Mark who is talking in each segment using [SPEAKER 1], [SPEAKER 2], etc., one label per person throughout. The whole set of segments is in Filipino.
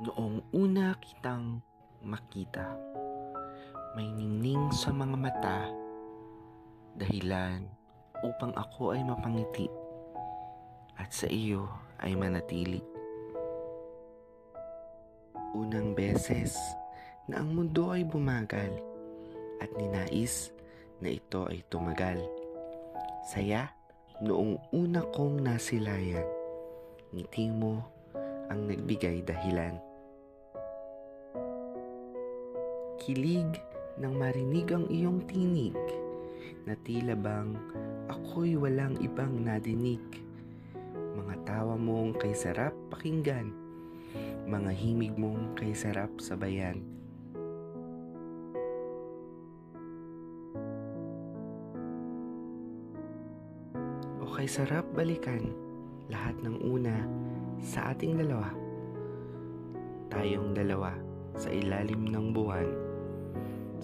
[SPEAKER 1] Noong una kitang makita, may ningning sa mga mata, dahilan upang ako ay mapangiti at sa iyo ay manatili. Unang beses na ang mundo ay bumagal at ninais na ito ay tumagal. Saya noong una kong nasilayan, ngiti mo ang nagbigay dahilan. Kilig nang marinig ang iyong tinig na tila bang ako'y walang ibang nadinig. Mga tawa mong kay sarap pakinggan, mga himig mong kay sarap sabayan. O kay sarap balikan lahat ng una sa ating dalawa. Tayong dalawa sa ilalim ng buwan,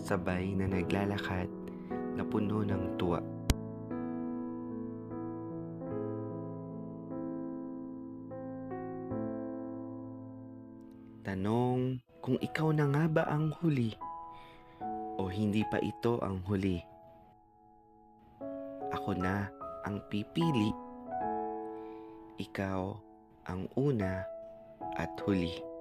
[SPEAKER 1] sabay na naglalakad na puno ng tuwa. Tanong kung ikaw na nga ba ang huli o hindi pa ito ang huli. Ako na ang pipili, ikaw ang una at huli.